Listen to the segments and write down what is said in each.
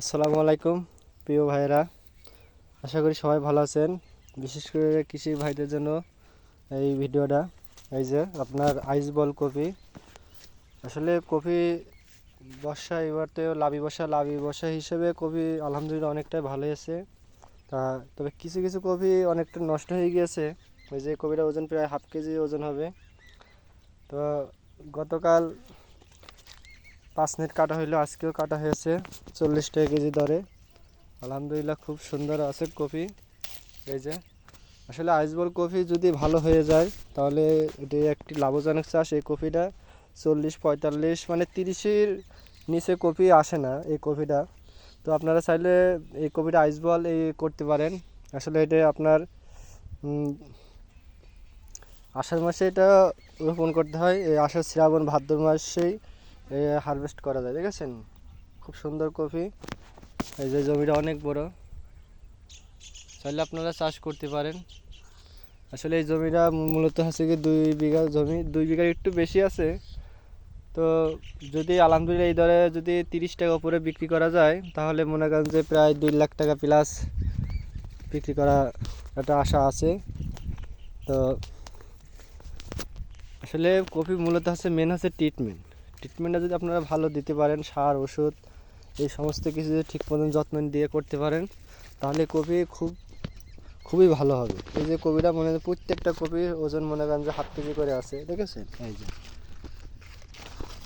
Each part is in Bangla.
আসসালামু আলাইকুম, প্রিয় ভাইয়েরা। আশা করি সবাই ভালো আছেন। বিশেষ করে কৃষি ভাইদের জন্য এই ভিডিওটা, এই যে আপনার আইস বল কপি। আসলে কপি বর্ষা এবার তো লাভি বর্ষা লাভি বর্ষা হিসেবে কপি আলহামদুলিল্লাহ অনেকটাই ভালো আছে। তা, তবে কিছু কিছু কপি অনেকটা নষ্ট হয়ে গিয়েছে। ওই যে কপিটা ওজন প্রায় হাফ কেজি ওজন হবে। তো গতকাল পাঁচ মিনিট কাটা হইল, আজকেও কাটা হয়েছে চল্লিশ টাকা কেজি দরে। আলহামদুলিল্লাহ খুব সুন্দর আছে কপি। এই যে, আসলে আইসবল কফি যদি ভালো হয়ে যায়, তাহলে এটি একটি লাভজনক চাষ এই কফিটা চল্লিশ, পঁয়তাল্লিশ মানে তিরিশের নিচে কপি আসে না এই কফিটা তো আপনারা চাইলে এই কপিটা আইসবল এই করতে পারেন। আসলে এটা আপনার আষাঢ় মাসে এটা রোপণ করতে হয়। এই আষাঢ় শ্রাবণ ভাদ্র মাসেই হারভেস্ট করা যায়, দেখেছেন? খুব সুন্দর কফি এই যে জমিটা অনেক বড়। চাইলে আপনারা চাষ করতে পারেন। আসলে এই জমিটা মূলত হচ্ছে কি দুই বিঘা জমি, দুই বিঘার একটু বেশি আছে। তো যদি আলহামদুলিল্লাহ এই দরে যদি তিরিশ টাকা উপরে বিক্রি করা যায়, তাহলে মনে করেন যে প্রায় দুই লাখ টাকা প্লাস বিক্রি করা একটা আশা আছে। তো আসলে কফি মূলত হচ্ছে মেন হচ্ছে ট্রিটমেন্ট ট্রিটমেন্টটা যদি আপনারা ভালো দিতে পারেন, সার, ওষুধ, এই সমস্ত কিছু যদি ঠিক মতন যত্ন দিয়ে করতে পারেন, তাহলে কপি খুব, খুবই ভালো হবে। এই যে কপিটা মনে হয় প্রত্যেকটা কপি ওজন মনে করেন যে হাফ কেজি করে আছে, দেখেছেন? এই যে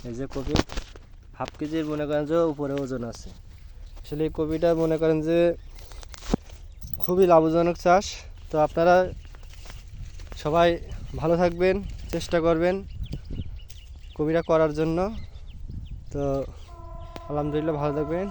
এই যে কপি হাফ কেজির মনে করেন যে উপরে ওজন আছে। আসলে এই কপিটা মনে করেন যে খুবই লাভজনক চাষ। তো আপনারা সবাই ভালো থাকবেন, চেষ্টা করবেন। কবিরা করার জন্য। তো আলহামদুলিল্লাহ ভালো থাকবেন।